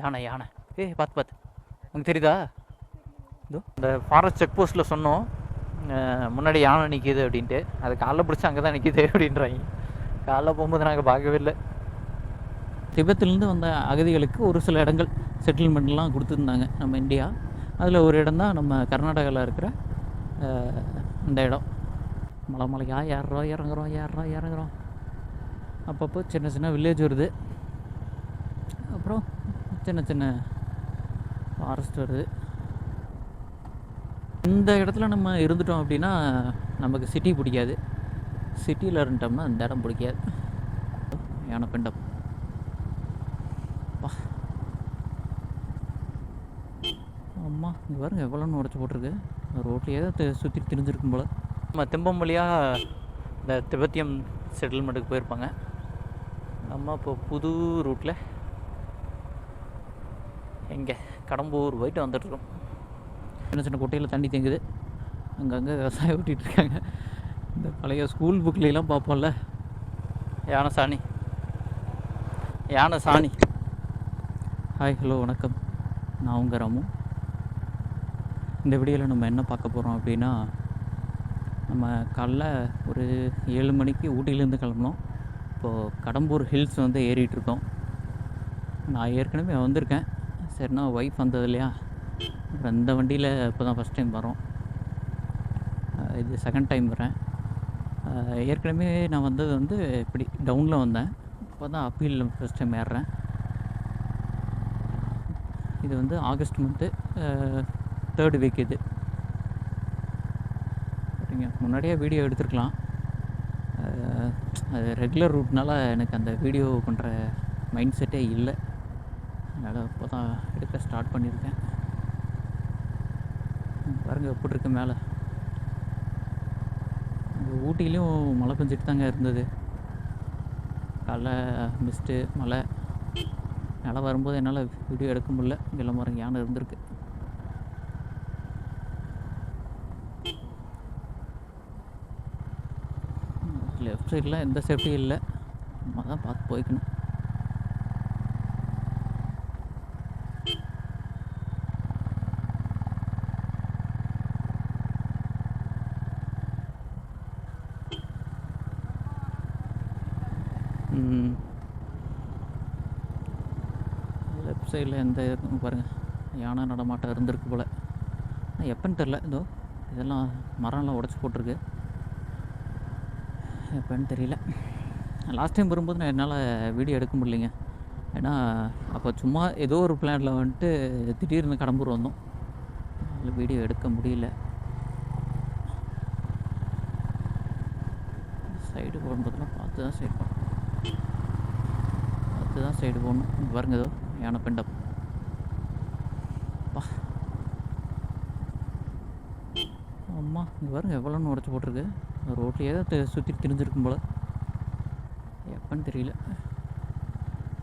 யானை யானை. ஏய் பார்த்து பார்த்து உங்களுக்கு தெரியுதா? இதோ இந்த ஃபாரஸ்ட் செக் போஸ்ட்டில் சொன்னோம். முன்னாடி யானை நிற்கிது அப்படின்ட்டு. அது காலைல பிடிச்சி அங்கே தான் நிற்கிது அப்படின்றாங்க. காலைல போகும்போது நாங்கள் பார்க்கவே இல்லை. திபெத்திலேருந்து வந்த அகதிகளுக்கு ஒரு சில இடங்கள் செட்டில்மெண்ட்லாம் கொடுத்துருந்தாங்க நம்ம இந்தியா. அதில் ஒரு இடம் தான் நம்ம கர்நாடகாவில் இருக்கிற இந்த இடம். மலை மலையாக ஏறுறோம் இறங்குறோம் ஏறுறோம் இறங்குறோம். அப்பப்போ சின்ன சின்ன வில்லேஜ் வருது. அப்புறம் சின்ன சின்ன ஃபாரஸ்ட் வருது. இந்த இடத்துல நம்ம இருந்துட்டோம் அப்படின்னா நமக்கு சிட்டி பிடிக்காது. சிட்டியில் இருந்துட்டோம்னா இந்த இடம் பிடிக்காது. யானை பிண்டம் வா. அம்மா இங்கே பாருங்க எவ்வளோன்னு உடச்சி போட்டிருக்கு. ரோட்லேயே தான் சுற்றி திரிஞ்சிருக்கும் போல். நம்ம திம்பம் வழியாக இந்த திபெத்தியம் செட்டில்மெண்ட்டுக்கு போயிருப்பாங்க. நம்ம இப்போ புது ரூட்டில் எங்கே? கடம்பூர் போயிட்டு வந்துட்டுருக்கோம். சின்ன சின்ன குட்டையில் தண்ணி தேங்குது. அங்கங்கே விவசாயம் ஓட்டிகிட்ருக்காங்க. இந்த பழைய ஸ்கூல் புக்லாம் பார்ப்போம்ல. யானை சாணி யானை சாணி ஹாய் ஹலோ வணக்கம். நான் உங்கள் ராமு. இந்த வீடியோவில் நம்ம என்ன பார்க்க போகிறோம் அப்படின்னா நம்ம காலைல ஒரு ஏழு மணிக்கு ஊட்டியிலேருந்து கிளம்புனோம். இப்போது கடம்பூர் ஹில்ஸ் வந்து ஏறிட்டு இருக்கோம் நான் ஏற்கனவே வந்திருக்கேன். சரிண்ணா ஒய்ஃப் வந்தது இல்லையா? அப்புறம் இந்த வண்டியில் இப்போ தான் ஃபஸ்ட் டைம் வரோம் இது செகண்ட் டைம் வரேன் ஏற்கனவே நான் வந்தது வந்து இப்படி டவுனில் வந்தேன். இப்போ தான் அப்பீலில் ஃபஸ்ட் டைம் ஏறுறேன். இது வந்து ஆகஸ்ட் மந்த்து தேர்டு வீக் இது. சரிங்க முன்னாடியே வீடியோ எடுத்துருக்கலாம். அது ரெகுலர் ரூட்னால எனக்கு அந்த வீடியோ பண்ணுற மைண்ட் செட்டே இல்லை. அதனால் இப்போ தான் எடுக்க ஸ்டார்ட் பண்ணியிருக்கேன். பாருங்கள் எப்படி இருக்கு மேலே. இங்கே ஊட்டிலையும் மழை பெஞ்சிட்டு தாங்க இருந்தது. காலைல மிஸ்ட்டு மழை. மழை வரும்போது என்னால் வீடியோ எடுக்க முடியல. இங்கெல்லாம் மரம் யானை இருந்திருக்கு. லெஃப்ட் சைடில் எந்த சேஃப்டியும் இல்லை. நம்ம தான் பார்த்து போய்க்கணும். லெஃப்ட் சைடில் எந்த இதுவும் பாருங்கள் யானை நடமாட்டம் இருந்திருக்கு போல். ஆனால் எப்போன்னு தெரில இதோ இதெல்லாம் மரம்லாம் உடச்சி போட்டிருக்கு. எப்போன்னு தெரியல. லாஸ்ட் டைம் வரும்போது நான் என்னால் வீடியோ எடுக்க முடியலைங்க. ஏன்னா அப்போ சும்மா ஏதோ ஒரு பிளானில் வந்துட்டு திடீர்னு கடம்பூர் வந்தோம். அதில் வீடியோ எடுக்க முடியல. சைடு போகும்போதெல்லாம் பார்த்து தான் சைடு தான் சைடு போகணும். பாருங்க ஏதோ யானை பிண்டம் பா அம்மா இங்கே பாருங்க எவ்வளோன்னு உடச்சி போட்டிருக்கு. ரோட்லேயே தான் சுற்றி திரிஞ்சிருக்கும் போல். எப்போன்னு தெரியல.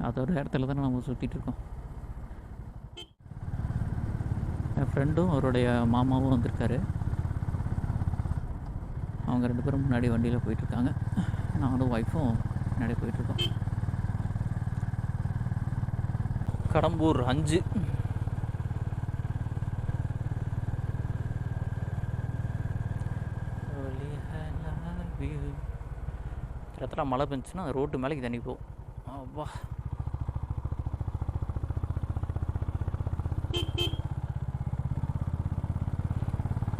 அதோட இடத்துல தானே நம்ம சுற்றிட்டு இருக்கோம். என் ஃப்ரெண்டும் அவருடைய மாமாவும் வந்திருக்காரு. அவங்க ரெண்டு பேரும் முன்னாடி வண்டியில் போயிட்டுருக்காங்க நானும் ஒய்ஃபும் முன்னாடி போயிட்டுருக்கோம் கடம்பூர் அஞ்சு. இடத்துல மழை பெஞ்சுன்னா அந்த ரோட்டு மேலேக்கு தண்ணி போகும். அப்பா.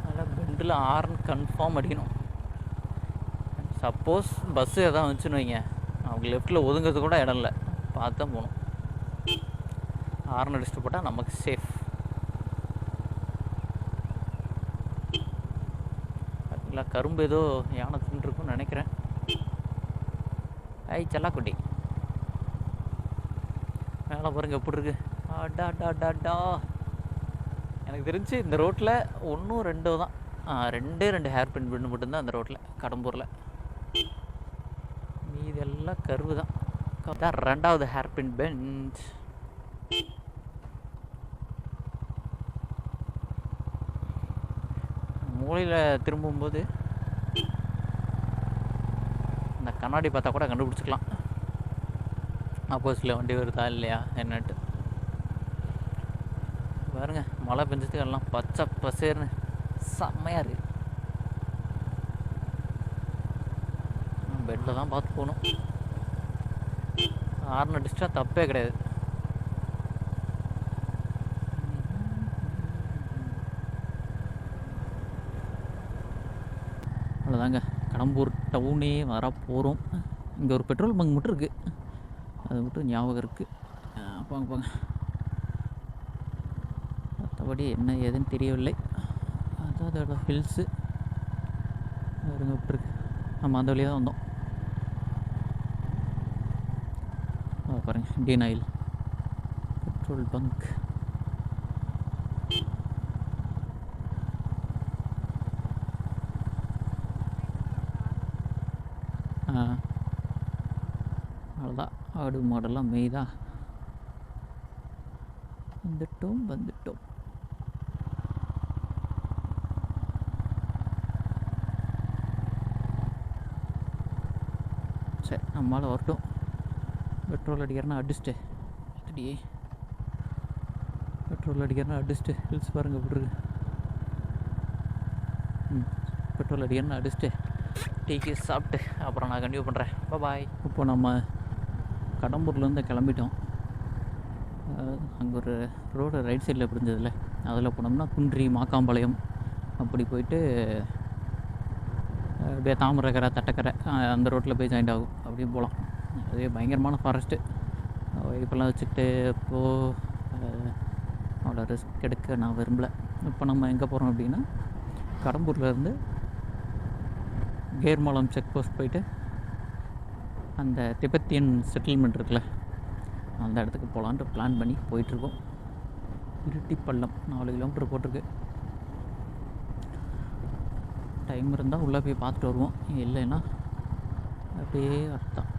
அதில் பெண்டில் ஆர்ன் கன்ஃபார்ம் அடிக்கணும். சப்போஸ் பஸ்ஸு எதாவது வந்துச்சுன்னு வைங்க. அவங்க லெஃப்ட்டில் ஒதுங்கிறது கூட இடம் இல்லை. பார்த்து தான் போகணும். ஹார்ன் அடிச்சுட்டு போட்டால் நமக்கு சேஃப் இல்லை கரும்பு ஏதோ யானை தின்றுருக்குன்னு நினைக்கிறேன். ஐ செல்லாக்குட்டி. மேலே பாருங்க எப்படி இருக்கு? அடா டா டா டா எனக்கு தெரிஞ்சு இந்த ரோட்டில் ஒன்றும் ரெண்டோ தான். ரெண்டே ரெண்டு ஹேர் பின் பின்னு மட்டும்தான் அந்த ரோட்டில் கடம்பூரில். மீதி எல்லாம் கருவு தான் தான் ரெண்டாவது ஹேர் பின் பெஞ்ச் மூலையில் திரும்பும்போது இந்த கண்ணாடி பார்த்தா கூட கண்டுபிடிச்சிக்கலாம். ஆப்போசிட்டில் வண்டி வருதா இல்லையா என்னட்டு பாருங்க மழை பெஞ்சதுக்கு எல்லாம் பச்சை பசேர்னு செம்மையாக இருக்கு. பெட்டில் தான் பார்த்து போகணும். ஆர்ன அடிச்சிட்டா தப்பே கிடையாது. அவ்வளோதாங்க. கடம்பூர் டவுனே வர போகிறோம் இங்கே ஒரு பெட்ரோல் பங்க் மட்டும் இருக்குது அது மட்டும் ஞாபகம் இருக்குது போங்க போங்க. மற்றபடி என்ன ஏதுன்னு தெரியவில்லை. அதான் அதோட ஹில்ஸு இருங்க விட்டுருக்கு நம்ம அந்த வழியாக தான் வந்தோம். பாருங்கள் இண்டியன் ஆயில். Petrol bunk. அவ்வளோதான் ஆடு மாடெல்லாம் மெய்தா. வந்துட்டோம் வந்துட்டோம். சரி நம்மளால் வரட்டும். பெட்ரோல் அடிக்கிறேன்னா அடிச்சுட்டு. அடியே பெட்ரோல் அடிக்கிறேன்னா அடிச்சுட்டு. ஹில்ஸ் பாருங்கள் எப்படி ம் பெட்ரோல் அடிக்கிறேன்னா அடிச்சுட்டு. டீக்கு சாப்பிட்டு அப்புறம் நான் கண்டினியூ பண்ணுறேன் பாய் இப்போ நம்ம கடம்பூர்லேருந்து கிளம்பிட்டோம். அங்கே ஒரு ரோடு ரைட் சைடில் எப்படி அதில் போனோம்னா குன்றி மாக்காம்பாளையம். அப்படி போயிட்டு அப்படியே தாமரக்கரை தட்டக்கரை அந்த ரோட்டில் போய் ஜாயிண்ட் ஆகும். அப்படியே போகலாம் அதே பயங்கரமான ஃபாரஸ்ட்டு இப்போல்லாம் வச்சுக்கிட்டு இப்போது அவ்வளோ ரிஸ்க் எடுக்க நான் விரும்பல. இப்போ நம்ம எங்கே போகிறோம் அப்படின்னா கடம்பூர்லேருந்து கேர்மலம் செக் போஸ்ட் போயிட்டு அந்த திபெத்தியன் செட்டில்மெண்ட் இருக்குல்ல அந்த இடத்துக்கு போகலான்ட்டு பிளான் பண்ணி போயிட்டுருக்கோம். இருட்டிப்பள்ளம் நாலு கிலோமீட்டர் போட்டிருக்கு. டைம் இருந்தால் உள்ளே போய் பார்த்துட்டு வருவோம். இல்லைன்னா அப்படியே அர்த்தம்.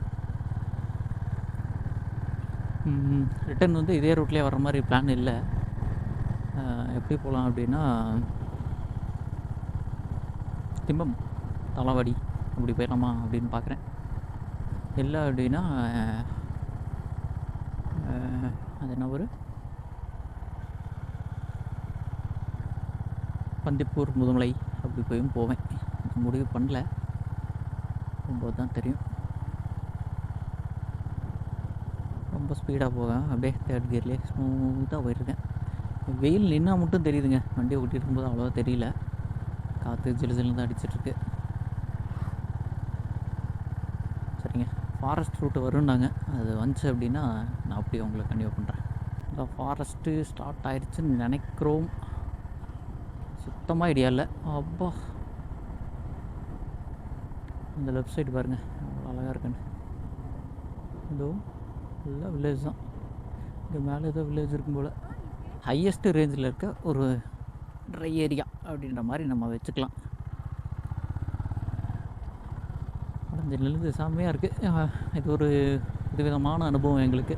ரிட்டர்ன் வந்து இதே ரூட்லேயே வர மாதிரி பிளான் இல்லை. எப்படி போகலாம் அப்படின்னா திம்பம். தலைவாடி அப்படி போயிடலாமா அப்படின்னு பார்க்குறேன். இல்லை அப்படின்னா அது என்ன ஒரு பந்திப்பூர் முதுமலை அப்படி போயும் போவேன். முடிவு பண்ணல. போகும்போது தான் தெரியும். ரொம்ப ஸ்பீடாக போவேன். அப்படியே தேர்ட் கியர்லேயே ஸ்மூத்தாக போயிருக்கேன். வெயில் நின்னா மட்டும் தெரியுதுங்க. வண்டியை ஓட்டிட்டு இருக்கும்போது அவ்வளோவா தெரியல. காற்று ஜிலு ஜிலுன்னு தான் அடிச்சிட்ருக்கு சரிங்க ஃபாரஸ்ட் ரூட்டு வரும்னாங்க. அது வந்துச்சு அப்படின்னா நான் அப்படியே உங்களை கண்டிப்பாக பண்ணுறேன் இந்த ஃபாரஸ்ட்டு ஸ்டார்ட் ஆயிடுச்சுன்னு நினைக்கிறோம். சுத்தமாக ஐடியா இல்லை. அப்பா. இந்த லெஃப்ட் சைடு பாருங்கள் அவ்வளோ அழகாக இருக்குன்னு. இதோ எல்லாம் வில்லேஜ் தான். இங்கே மேலே ஏதோ வில்லேஜ் இருக்கும் போல். ஹையஸ்ட் ரேஞ்சில் இருக்க ஒரு ட்ரை ஏரியா அப்படின்ற மாதிரி நம்ம வச்சுக்கலாம். அடைஞ்ச நெழுது செம்மையாக இருக்குது இது ஒரு விதவிதமான அனுபவம் எங்களுக்கு.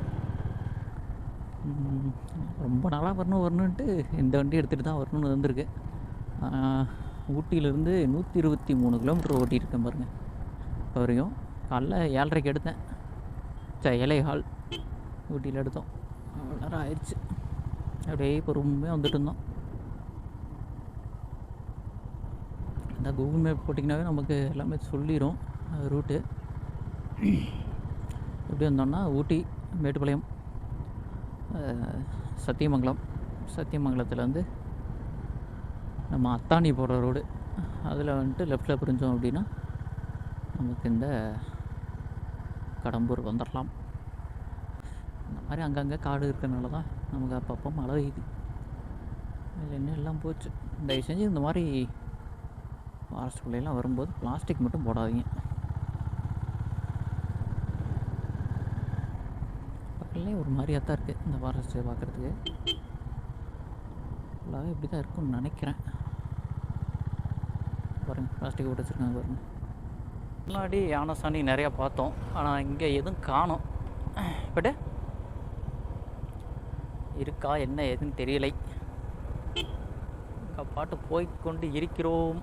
ரொம்ப நாளாக வரணும் வரணுன்ட்டு இந்த வண்டி எடுத்துகிட்டு தான் வரணும்னு வந்திருக்கு ஊட்டியிலேருந்து நூற்றி இருபத்தி மூணு கிலோமீட்டர் ஓட்டியிருக்கேன் பாருங்கள் இப்போ வரையும் காலைல ஏழரைக்கு எடுத்தேன். ச இலை ஹால். ஊட்டியில் எடுத்தோம். அவ்வளோ நேரம் ஆயிடுச்சு அப்படியே பொறுமையாக வந்துட்டு இருந்தோம். இந்த கூகுள் மேப் போட்டிங்கனாவே நமக்கு எல்லாமே சொல்லிடும் ரூட்டு. எப்படி வந்தோம்னா ஊட்டி மேட்டுப்பாளையம் சத்தியமங்கலம். சத்தியமங்கலத்துலேருந்து நம்ம அத்தானி போகிற ரோடு. அதில் வந்துட்டு லெஃப்டில் பிரிஞ்சோம் அப்படின்னா நமக்கு இந்த கடம்பூர் வந்துடலாம். இந்த மாதிரி அங்கங்கே காடு இருக்கிறனால தான் நமக்கு அப்பப்போ மழை பெய்யுது. இல்லைன்னா எல்லாம் போச்சு? தயவு செஞ்சு இந்த மாதிரி ஃபாரஸ்ட்டுக்குள்ளெல்லாம் வரும்போது பிளாஸ்டிக் மட்டும் போடாதீங்க. பக்கத்துலேயே ஒரு மாதிரியாக தான் இருக்குது இந்த ஃபாரஸ்ட்டு பார்க்குறதுக்கு. ஃபுல்லாகவே இப்படி தான் இருக்கும்னு நினைக்கிறேன். பாருங்க பிளாஸ்டிக் போட்டு வச்சுருக்காங்க பாருங்க. முன்னாடி யானை சாணி நிறையா பார்த்தோம். ஆனால் இங்கே எதுவும் காணோம். பட்டு இருக்கா என்ன ஏதுன்னு தெரியலை. இங்க பாட்டு போய்க்கொண்டு இருக்கிறோம்.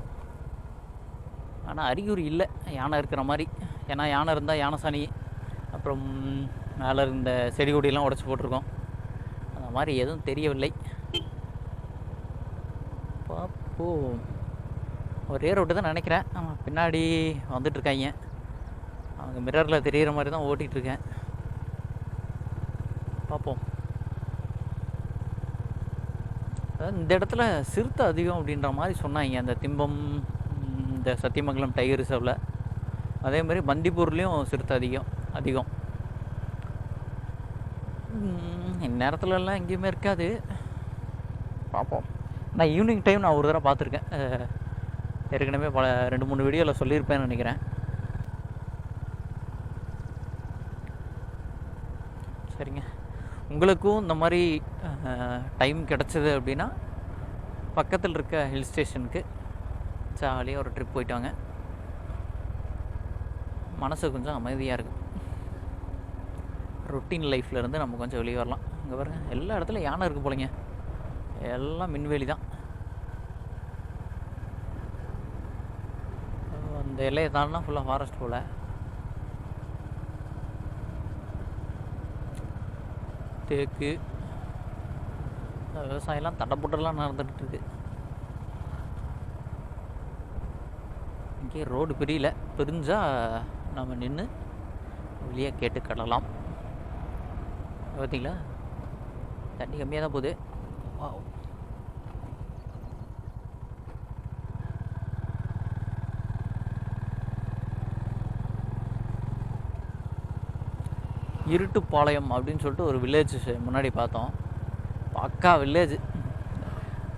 ஆனால் அறிகுறி இல்லை. யானை இருக்கிற மாதிரி. ஏன்னா யானை இருந்தால் யானை சாணி அப்புறம் மேலே இருந்த செடி கொடியெல்லாம் உடச்சி போட்டிருக்கோம். அந்த மாதிரி எதுவும் தெரியவில்லை. பார்ப்போம். ஒரே ரோட்டு தான் நினைக்கிறேன். ஆமாம் பின்னாடி வந்துட்டுருக்காங்க. அவங்க மிரரில் தெரியிற மாதிரி தான் ஓட்டிகிட்ருக்கேன். பார்ப்போம். அதாவது இந்த இடத்துல சிறுத்தை அதிகம் அப்படின்ற மாதிரி சொன்னாங்க. அந்த திம்பம் இந்த சத்தியமங்கலம் டைகர் ரிசர்வில் அதே மாதிரி பந்திப்பூர்லேயும் சிறுத்தை அதிகம் அதிகம். இந்நேரத்துலலாம் எங்கேயுமே இருக்காது. பார்ப்போம் நான் ஈவினிங் டைம் நான் ஒரு தடவை பார்த்துருக்கேன். ஏற்கனவே பல ரெண்டு மூணு வீடியோவில் சொல்லியிருப்பேன்னு நினைக்கிறேன். சரிங்க. உங்களுக்கும் இந்த மாதிரி டைம் கிடச்சிது அப்படின்னா பக்கத்தில் இருக்க ஹில் ஸ்டேஷனுக்கு ஜாலியாக ஒரு ட்ரிப் போயிட்டு வாங்க. மனசு கொஞ்சம் அமைதியாக இருக்கும். ரொட்டீன் லைஃப்லேருந்து நம்ம கொஞ்சம் வெளியே வரலாம். இங்கே பாருங்கள் எல்லா இடத்துலையும் யானை இருக்குது போலங்க. எல்லாம் மின்வேலி தான். அந்த எல்லையை தாண்டினா ஃபுல்லாக ஃபாரஸ்ட் போல். தேக்கு விவசாயம்லாம் தடப்புட்டெல்லாம் நடந்துகிட்டு இருக்கு. இங்கே ரோடு பிரியல. பிரிஞ்சால் நம்ம நின்று வெளியே கேட்டு கடலாம். பார்த்தீங்களா தண்ணி கம்மியாக தான் போகுது. வா இருட்டுப்பாளையம் அப்படின்னு சொல்லிட்டு ஒரு வில்லேஜ் முன்னாடி பார்த்தோம். பக்கா வில்லேஜ்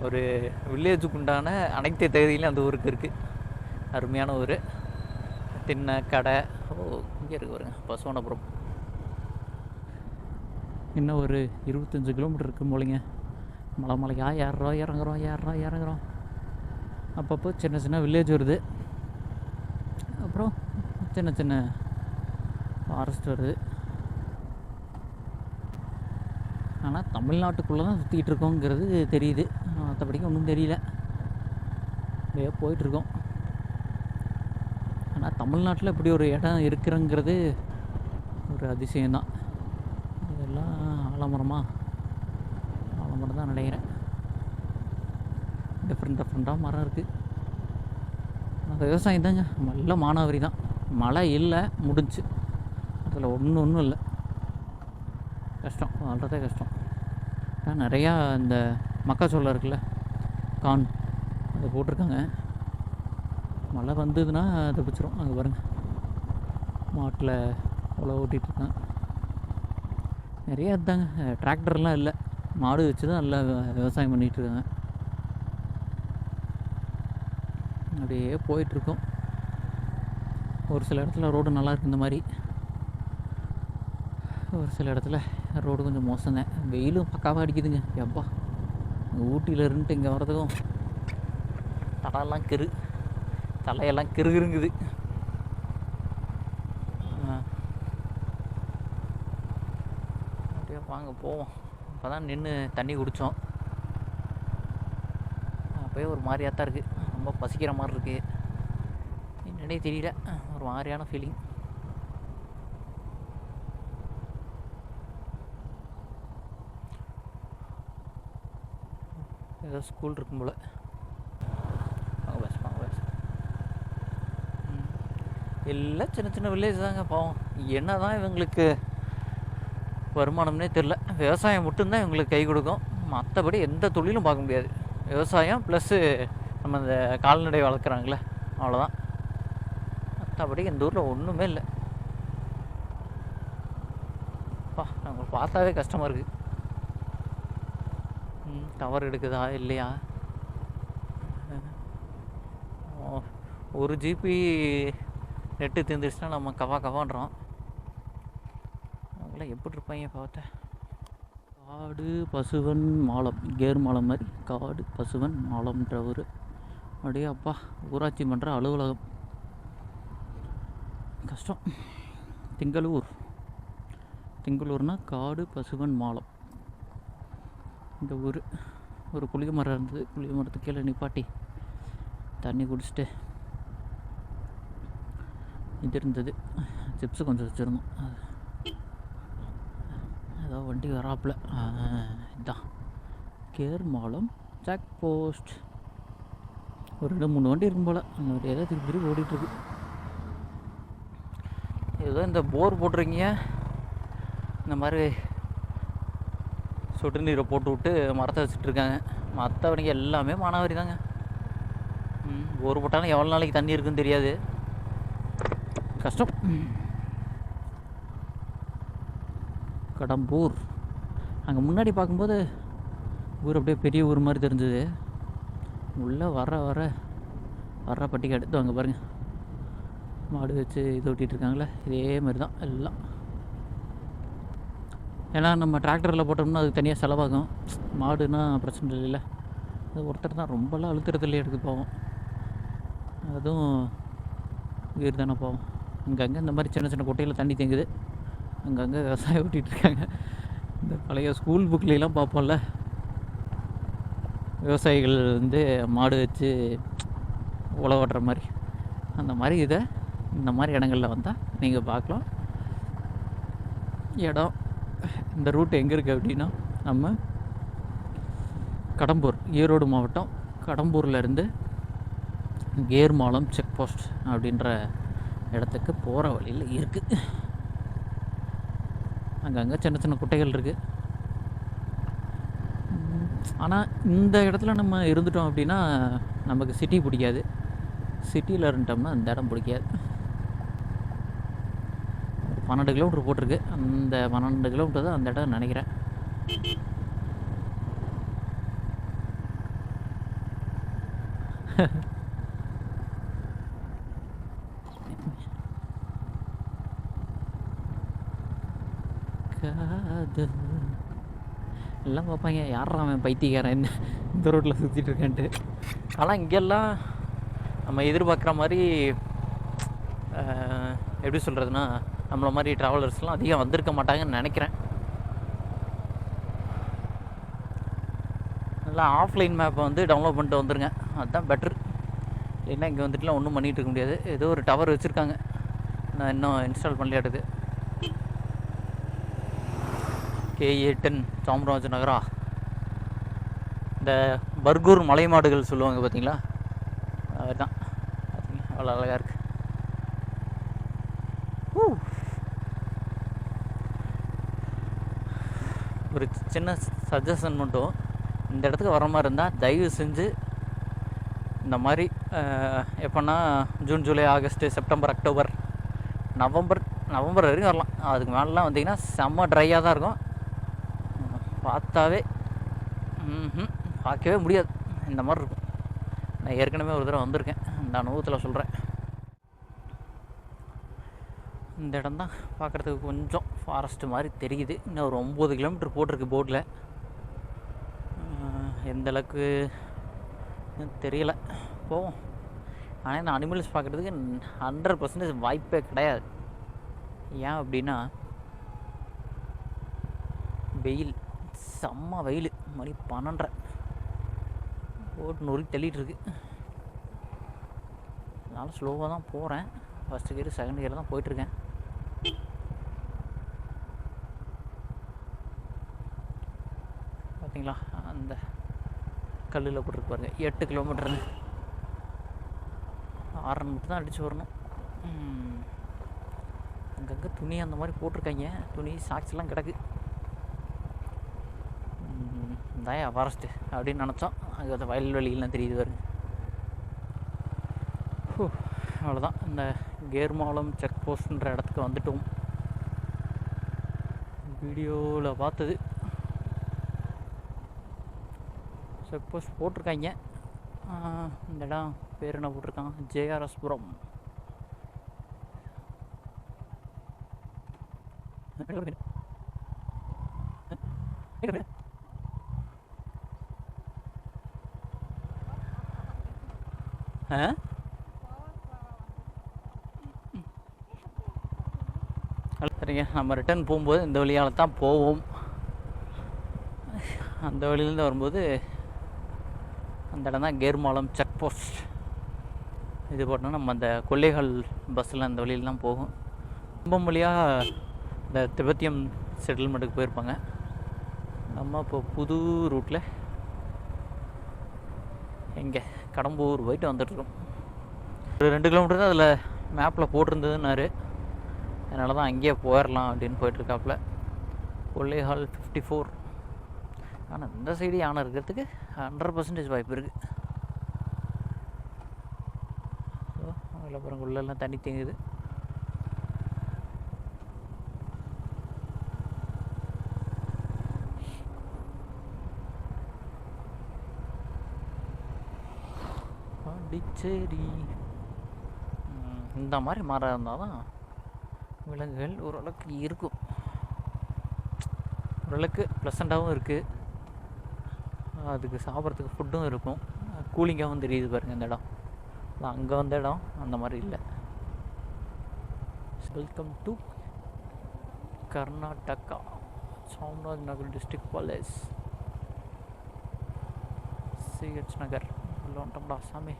ஒரு வில்லேஜுக்கு உண்டான அனைத்து தகுதியிலும் அந்த ஊருக்கு இருக்குது அருமையான ஊர். திண்ணை கடை. ஓ இங்கே இருக்கு பாருங்க. பசுவனபுரம். இன்னும் ஒரு இருபத்தஞ்சு கிலோமீட்டர் இருக்கும் போலிங்க மலை மலையாக ஏறுறோம் இறங்குறோம் ஏறுறோம் இறங்குறோம். அப்பப்போ சின்ன சின்ன வில்லேஜ் வருது. அப்புறம் சின்ன சின்ன ஃபாரஸ்ட் வருது. ஆனால் தமிழ்நாட்டுக்குள்ளே தான் சுற்றிக்கிட்டு இருக்கோங்கிறது தெரியுது. மற்றபடிக்கு ஒன்றும் தெரியல. அப்படியே போயிட்டுருக்கோம். ஆனால் தமிழ்நாட்டில் இப்படி ஒரு இடம் இருக்கிறங்கிறது ஒரு அதிசயம்தான். ஆலமரமா ஆலமரம் தான் நினைக்கிறேன். டிஃப்ரெண்ட் டிஃப்ரெண்ட்டாக மரம் இருக்குது விவசாயம் தாங்க நல்ல மானாவரி தான். மழை இல்லை முடிஞ்சு. அதில் ஒன்றும் ஒன்றும் இல்லை. கஷ்டம். வாழ்கிறதே கஷ்டம். ஆனால் நிறையா இந்த மக்காச்சோளம் இருக்குல்ல கான் அதை போட்டிருக்காங்க. மழை வந்ததுன்னா அதை பிடிச்சிரும் அங்கே பாருங்க. மாட்டில் உழவு ஓட்டிகிட்ருக்கேன் நிறையா இருந்தாங்க டிராக்டர்லாம் இல்லை. மாடு வச்சு தான் நல்லா விவசாயம் பண்ணிகிட்டு இருக்காங்க அப்படியே போயிட்டுருக்கோம். ஒரு சில இடத்துல ரோடு நல்லா இருக்கு இந்த மாதிரி. ஒரு சில இடத்துல ரோடு கொஞ்சம் மோசம்தான் வெயிலும் பக்காவாக அடிக்குதுங்க. எப்பா ஊட்டியில் இருந்துட்டு இங்கே வர்றதுக்கும் தடெல்லாம் கெரு தலையெல்லாம் கிருகிருங்குது ஆ. நாங்கள் போவோம் இப்போ தான் நின்று தண்ணி குடித்தோம் அப்போயே ஒரு மாதிரியாக தான் இருக்குது ரொம்ப பசிக்கிற மாதிரி இருக்குது என்னன்னே தெரியல. ஒரு மாதிரியான ஃபீலிங் ஏதோ ஸ்கூல் இருக்கும் போல். வாங்க பஸ் வாங்க எல்லாம் சின்ன சின்ன வில்லேஜ் தாங்க பாவம். என்ன தான் இவங்களுக்கு வருமானம்னே தெரில விவசாயம் மட்டும்தான் இவங்களுக்கு கை கொடுக்கும். மற்றபடி எந்த தொழிலும் பார்க்க முடியாது. விவசாயம் ப்ளஸ்ஸு நம்ம இந்த கால்நடை வளர்க்குறாங்களே அவ்வளோதான் மற்றபடி இந்த ஊரில் ஒன்றுமே இல்லை. அப்பா நம்ம பார்த்தாவே கஷ்டமாக இருக்குது டவர் எடுக்குதா இல்லையா? ஓ, ஒரு ஜிபி நெட்டு தீர்ந்துருச்சுன்னா நம்ம கவா கவான்றோம். அவங்களாம் எப்படி இருப்பாங்க பார்த்த காடு பசுவன் மாலம். கேர் மாலம் மாதிரி. காடு பசுவன் மாலம்ன்ற ஊர் அப்படியே அப்பா ஊராட்சி மன்ற அலுவலகம். கஷ்டம். திங்களூர். திங்களூர்னால் காடு பசுவன் மாலம். இந்த ஊர். ஒரு புளிய மரம் இருந்தது. புளிய மரத்துக்கு கீழே நிப்பாட்டி தண்ணி குடிச்சிட்டு இது இருந்தது. சிப்ஸு கொஞ்சம் வச்சுருந்தோம். ஏதோ வண்டி வராப்புல. இதான். கேர் மாலம் செக் போஸ்ட் ஒரு ரெண்டு மூணு வண்டி இருக்கும் போல். அந்த வண்டி ஏதாவது திருப்பி திருப்பி ஓடிட்டுருக்கு. ஏதோ இந்த போர் போட்டிருக்கீங்க. இந்த மாதிரி சொட்டு நீரை போட்டு விட்டு மரத்தை வச்சுட்ருக்காங்க இருக்காங்க. எல்லாமே மானாவாரி தாங்க. போர் போட்டாலும் எவ்வளோ நாளைக்கு தண்ணி இருக்குன்னு தெரியாது. கஷ்டம் ம். கடம்பூர். அங்கே முன்னாடி பார்க்கும்போது ஊர் அப்படியே பெரிய ஊர் மாதிரி தெரிஞ்சது. உள்ளே வர வர வர்ற பட்டிக்கு எடுத்து அங்கே பாருங்கள் மாடு வச்சு இது ஓட்டிகிட்ருக்காங்களே இதே மாதிரி தான் எல்லாம். ஏன்னா நம்ம டிராக்டரில் போட்டோம்னா அதுக்கு தனியாக செலவாகும். மாடுனா பிரச்சனை இல்லைல்ல. அது ஒருத்தர் தான் ரொம்பலாம் அழுத்துறதுலேயே எடுத்து போவோம். அதுவும் உயிர் தானே போவோம். அங்கங்கே இந்த மாதிரி சின்ன சின்ன குட்டையில் தண்ணி தேங்குது. அங்கங்கே விவசாயம் ஓட்டிகிட்டு இருக்காங்க இந்த பழைய ஸ்கூல் புக்லாம் பார்ப்போம்ல. விவசாயிகள் வந்து மாடு வச்சு உழவு மாதிரி. அந்த மாதிரி இதை இந்த மாதிரி இடங்களில் வந்தால் நீங்கள் பார்க்கலாம். இடம் இந்த ரூட் எங்கே இருக்குது அப்படின்னா நம்ம கடம்பூர் ஈரோடு மாவட்டம் கடம்பூர்லேருந்து கேர்மாலம் செக் போஸ்ட் அப்படின்ற இடத்துக்கு போகிற வழியில் இருக்குது அங்கங்கே சின்ன சின்ன குட்டைகள் இருக்குது ஆனால் இந்த இடத்துல நம்ம இருந்துட்டோம் அப்படின்னா நமக்கு சிட்டி பிடிக்காது. சிட்டியில் இருந்துட்டோம்னா அந்த இடம் பிடிக்காது. பன்னெண்டு கிலோமீட்டர் போட்டிருக்கு. அந்த பன்னெண்டு கிலோமீட்டர் தான் அந்த இடம் நினைக்கிறேன். காதல் எல்லாம் பார்ப்பாங்க யாரா அவன் பைத்தியக்காரன்? என்ன இந்த ரோட்டில் சுற்றிட்டு இருக்கான்ட்டு. ஆனால் இங்கெல்லாம் நம்ம எதிர்பார்க்குற மாதிரி எப்படி சொல்கிறதுனா நம்மளை மாதிரி ட்ராவலர்ஸ்லாம் அதிகம் வந்திருக்க மாட்டாங்கன்னு நினைக்கிறேன். நல்லா ஆஃப்லைன் மேப்பை வந்து டவுன்லோட் பண்ணிட்டு வந்துருங்க. அதுதான் பெட்ரு இல்லைன்னா இங்கே வந்துட்டுலாம் ஒன்றும் பண்ணிகிட்டு இருக்க முடியாது. ஏதோ ஒரு டவர் வச்சுருக்காங்க. நான் இன்னும் இன்ஸ்டால் பண்ணலையாட்டுது. கேஏ டென் சாம்ராஜ் நகரா இந்த பர்கூர் மலை மாடுகள் சொல்லுவாங்க பார்த்தீங்களா? அதுதான். தான் அவ்வளோ அழகாக இருக்கு. ஒரு சின்ன சஜஷன் மட்டும் இந்த இடத்துக்கு வர மாதிரி இருந்தால் தயவு செஞ்சு இந்த மாதிரி எப்போன்னா June July August September October November November வரைக்கும் வரலாம். அதுக்கு மேலாம் வந்தீங்கன்னா செம்ம ட்ரையாக தான் இருக்கும். பார்த்தாவே பார்க்கவே முடியாது. இந்த மாதிரி இருக்கும். நான் ஏற்கனவே ஒரு தடவை வந்திருக்கேன். இந்த அனுபவத்தில் சொல்கிறேன் இந்த இடம் தான் பார்க்குறதுக்கு கொஞ்சம் ஃபாரஸ்ட் மாதிரி தெரியுது. இன்னும் ஒரு ஒம்பது கிலோமீட்டர் போட்டிருக்கு போட்டில் எந்த அளவுக்கு தெரியல. போவோம். ஆனால் இந்த அனிமல்ஸ் பார்க்குறதுக்கு ஹண்ட்ரட் பர்சன்டேஜ் வாய்ப்பே கிடையாது. ஏன் அப்படின்னா வெயில். செம்ம வெயில். மணி பன்னெண்டரை. போட்டு நொறுக்கி தள்ளிகிட்ருக்கு அதனால் ஸ்லோவாக தான் போகிறேன் ஃபஸ்ட்டு கியர் செகண்ட் கியரில் தான் போயிட்டுருக்கேன். பார்த்தீங்களா அந்த கல்லில் போட்டுருக்கு பாருங்க. எட்டு கிலோமீட்டர்னு ஆறன் மட்டும் தான் அடித்து வரணும். அங்கங்கே துணி அந்த மாதிரி போட்டிருக்காங்க. துணி சாக்ஸ்லாம் கிடக்கு. ம், ஃபாரஸ்ட்டு அப்படின்னு நினச்சோம். அங்கே அந்த வயல்வெளியெல்லாம் தெரியுது பாருங்க. அவ்வளோதான் இந்த கேர்மாலம் செக் போஸ்ட்ன்ற இடத்துக்கு வந்துட்டோம். வீடியோவில் பார்த்தது. செக் போஸ்ட் போட்டிருக்காங்க. இந்த இடம் பேர் என்ன போட்டிருக்கான்? ஜேஆர்எஸ்புரம். ஆ சரிங்க நம்ம ரிட்டர்ன் போகும்போது இந்த வழியால் தான் போவோம். அந்த வழியிலேருந்து வரும்போது அந்த இடம் தான் கேர்மாலம் செக் போஸ்ட் இது போட்டோம்னா நம்ம அந்த கொள்ளைகள் பஸ்ஸில் அந்த வழியில் தான் போகும். கும்பம் வழியாக இந்த திபெத்தியம் செட்டில்மெண்ட்டுக்கு போயிருப்பாங்க. நம்ம இப்போ புது ரூட்டில் எங்கே? கடம்பூர் போயிட்டு வந்துட்டுருக்கோம். ஒரு ரெண்டு கிலோமீட்டர் தான் அதில் மேப்பில் போட்டிருந்ததுன்னாரு. அதனால தான் அங்கேயே போயிடலாம் அப்படின்னு போயிட்டுருக்காப்புல. கொல்லை ஹால் ஃபிஃப்டி ஃபோர் ஆனால் இந்த சைடு யானை இருக்கிறதுக்கு ஹண்ட்ரட் பர்சன்டேஜ் வாய்ப்பு இருக்குது ஸோ அதில் அப்புறம் உள்ளெல்லாம் தண்ணி தேங்குது. சரி இந்த மாதிரி மரம் இருந்தால் தான் விலங்குகள் ஓரளவுக்கு இருக்கும். ஓரளவுக்கு ப்ளசண்ட்டாகவும் இருக்குது அதுக்கு சாப்பிட்றதுக்கு ஃபுட்டும் இருக்கும். கூலிங்காகவும் தெரியுது பாருங்கள் இந்த இடம். அங்கே வந்த இடம் அந்த மாதிரி இல்லை. Welcome to Karnataka Chamarajanagar district palace CH Nagar உள்ள வந்துட்டோம்டா சாமி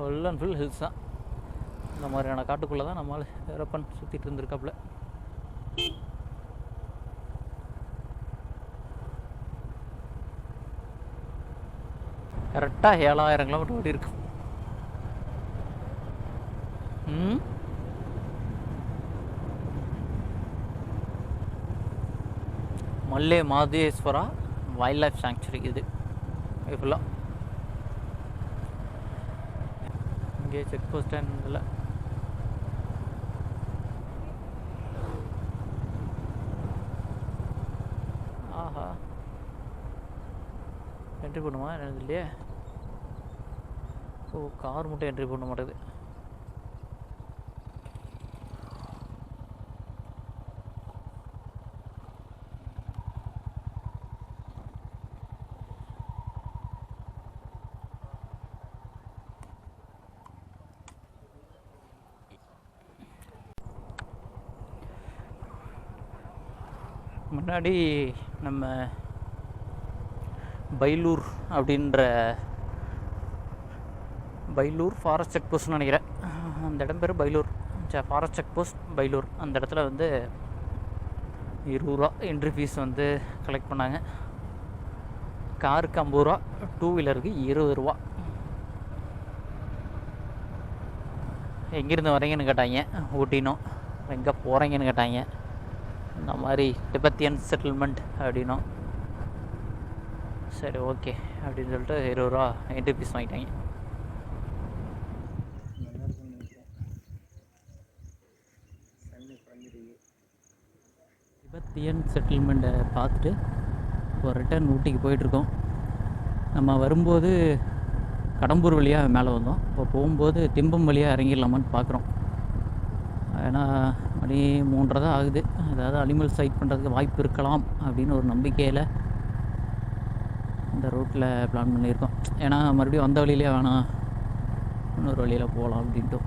ஃபுல் அண்ட் ஃபுல் ஹில்ஸ் தான். இந்த மாதிரியான காட்டுக்குள்ளே தான் நம்மளால் ரப்பன் சுற்றிட்டு இருந்திருக்காப்புல. கரெக்டாக ஏழாயிரம் கிலோமீட்டர் ஓடி இருக்கு. ம்? Male Madeshwara wild life sanctuary இது. ஃபுல்லாக இங்கே செக் போஸ்ட் ஸ்டாண்டில் ஆஹா. என்ட்ரி பண்ணுமா என்னது இல்லையே? ஓ கார் மட்டும் என்ட்ரி பண்ண மாட்டேங்குது முன்னாடி நம்ம பைலூர் அப்படின்ற பைலூர் ஃபாரஸ்ட் செக் போஸ்ட்னு நினைக்கிறேன். அந்த இடம் பேர் Bailur. Forest check post Bailur. அந்த இடத்துல வந்து இருபது ரூபா என்ட்ரி ஃபீஸ் வந்து கலெக்ட் பண்ணாங்க. காருக்கு ஐம்பது ரூபா டூ வீலருக்கு இருபது ரூபா. எங்கேருந்து வரீங்கன்னு கேட்டாங்க. ஊட்டினோம். எங்கே போகிறீங்கன்னு கேட்டாங்க. அந்த மாதிரி டிபத்தியன் செட்டில்மெண்ட் அப்படின்னா சரி ஓகே அப்படின்னு சொல்லிட்டு இருபது ரூபா என்ட்ரி பீஸ் வாங்கிட்டாங்க. திபெத்தியன் செட்டில்மெண்ட்டை பார்த்துட்டு இப்போ ரிட்டர்ன் ஊட்டிக்கு போயிட்டுருக்கோம். நம்ம வரும்போது கடம்பூர் வழியாக மேலே வந்தோம். இப்போ போகும்போது திம்பம் வழியாக இறங்கிடலாமான்னு பார்க்குறோம். ஏன்னா மணி மூன்றரை தான் ஆகுது. அதாவது அனிமல் சைட் பண்ணுறதுக்கு வாய்ப்பு இருக்கலாம் அப்படின்னு ஒரு நம்பிக்கையில் இந்த ரூட்டில் பிளான் பண்ணியிருக்கோம். ஏன்னா மறுபடியும் வந்த வழியிலே வேணாம் இன்னொரு வழியில் போகலாம் அப்படின்ட்டு.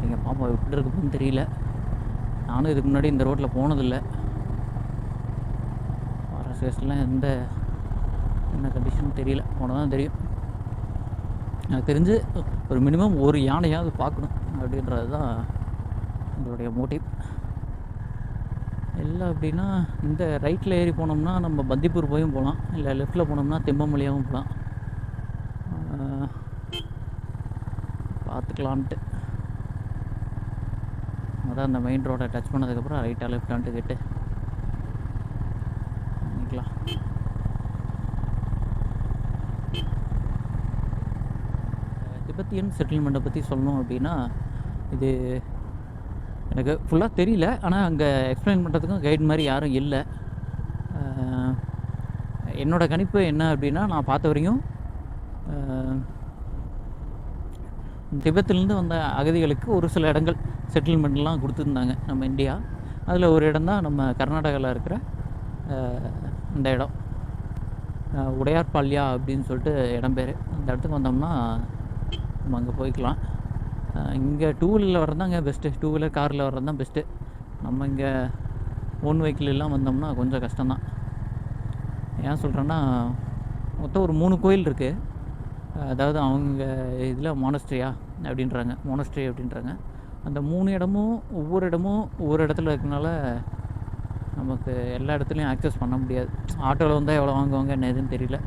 நீங்கள் பாப்பா எப்படி இருக்குன்னு தெரியல. நானும் இதுக்கு முன்னாடி இந்த ரோட்டில் போனதில்லை. ஃபாரஸ்ட்லாம் எந்த என்ன கண்டிஷன் தெரியல. போனதான் தெரியும். எனக்கு தெரிஞ்சு ஒரு மினிமம் ஒரு யானையாவது பார்க்கணும் அப்படின்றது தான் எங்களுடைய மோட்டிவ் இல்லை அப்படின்னா இந்த ரைட்டில் ஏறி போனோம்னா நம்ம பந்திப்பூர் போயும் போகலாம். இல்லை லெஃப்டில் போனோம்னா தெம்பமலையாகவும் போகலாம். பார்த்துக்கலான்ட்டு. அதான் அந்த மெயின் ரோடை டச் பண்ணதுக்கப்புறம் ரைட்டாக லெஃப்டான்ட்டு கேட்டு பண்ணிக்கலாம் திபெத்தியன் செட்டில்மெண்ட்டை பற்றி சொல்லணும் அப்படின்னா இது எனக்கு ஃபுல்லாக தெரியல. ஆனால் அங்கே எக்ஸ்பிளைன் பண்ணுறதுக்கும் கைட் மாதிரி யாரும் இல்லை. என்னோடய என்னோட கணிப்பு என்ன அப்படின்னா நான் பார்த்த வரையும் அஹ், வந்த அகதிகளுக்கு ஒரு சில இடங்கள் செட்டில்மெண்ட்லாம் கொடுத்துருந்தாங்க நம்ம இந்தியா. அதில் ஒரு இடம் தான் நம்ம கர்நாடகாவில் இருக்கிற இந்த இடம். அஹ், உடையார்பால்யா அப்படின்னு சொல்லிட்டு இடம் பேர். அந்த இடத்துக்கு வந்தோம்னா நம்ம அங்கே போய்க்கலாம். இங்கே டூ வீலரில் வர்றதாங்க பெஸ்ட்டு டூ வீலர் காரில் வர்றது தான் பெஸ்ட்டு நம்ம இங்கே ஓன் வெஹிக்கிள்லாம் வந்தோம்னா கொஞ்சம் கஷ்டம்தான். ஏன் சொல்கிறேன்னா மொத்தம் ஒரு மூணு கோயில் இருக்குது அதாவது அவங்க இதில் மோனஸ்ட்ரியா அப்படின்றாங்க. மோனஸ்ட்ரி அப்படின்றாங்க. அந்த மூணு இடமும் ஒவ்வொரு இடமும் ஒவ்வொரு இடத்துல இருக்கனால நமக்கு எல்லா இடத்துலையும் ஆக்சஸ் பண்ண முடியாது. ஆட்டோவில் வந்தால் எவ்வளோ வாங்குவாங்க என்ன எதுன்னு தெரியல.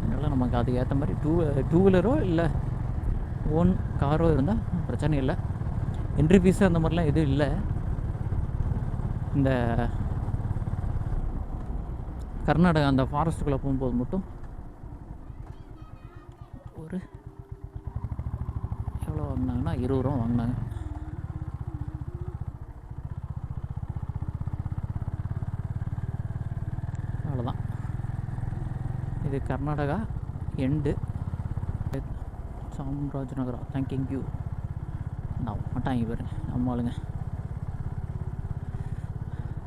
அதனால் நமக்கு அதுக்கு ஏற்ற மாதிரி டூ டூ வீலரோ இல்லை ஓன் காரோ இருந்தால் பிரச்சனை இல்லை. என்ட்ரி ஃபீஸு அந்த மாதிரிலாம் எதுவும் இல்லை. இந்த கர்நாடகா அந்த ஃபாரஸ்ட்டுக்குள்ளே போகும்போது மட்டும் ஒரு எவ்வளோ வாங்கினாங்கன்னா இருபது ரூபா வாங்கினாங்க. அவ்வளோதான் இது கர்நாடகா எண்டு சாம்ராஜ்நகரா தேங்க்யூ நான் மாட்டாங்க பேர் நம்ம ஆளுங்க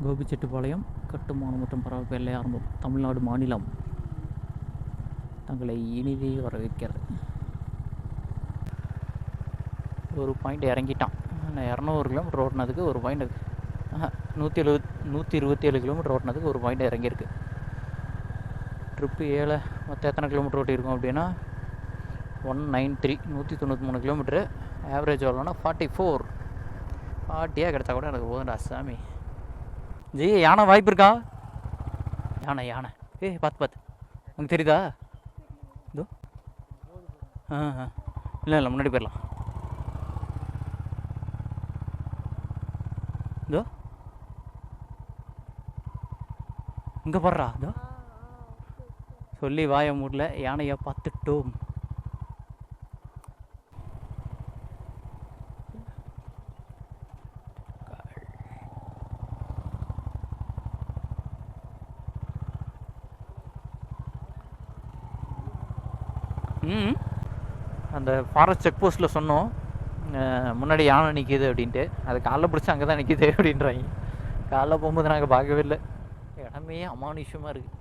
கோபிச்செட்டிப்பாளையம் கட்டுமானம் மற்றும் பரவ எல்லை ஆரம்பம் தமிழ்நாடு மாநிலம் தங்களை இனிதே வரவேற்கிறது ஒரு பாயிண்ட் இறங்கிட்டான் நான் இரநூறு கிலோமீட்டர் ஓட்டினதுக்கு ஒரு பாயிண்ட் நூற்றி எழுபத் நூற்றி இருபத்தி ஏழு கிலோமீட்டர் ஓட்டினதுக்கு ஒரு பாயிண்ட் இறங்கியிருக்கு ட்ரிப்பு ஏழை மொத்தம் எத்தனை கிலோமீட்டர் ஓட்டியிருக்கோம் அப்படின்னா ஒன் நைன் த்ரீ நூற்றி தொண்ணூற்றி மூணு கிலோமீட்ரு ஆவரேஜ் எவ்வளோனா ஃபார்ட்டி ஃபோர் ஃபார்ட்டியாக கிடச்சா கூட எனக்கு போதும்டா சாமி. ஜி யானை வாய்ப்பு இருக்கா? யானை யானை. ஏய் பார்த்து பார்த்து உனக்கு தெரியுதா? இதோ. ஆ ஆ. இல்லை இல்லை முன்னாடி போயிடலாம். இதோ. இங்கே போடுறா இதோ. சொல்லி வாய மூடல யானையை பார்த்துட்டோம் ம் அந்த ஃபாரஸ்ட் செக் போஸ்ட்டில் சொன்னோம். முன்னாடி யானை நிற்கிது அப்படின்ட்டு. அது காலைல பிடிச்சி அங்கே தான் நிற்கிது அப்படின்றாங்க. காலைல போகும்போது நாங்கள் பார்க்கவே இல்லை. இடமே அமானுஷ்யமாக இருக்குது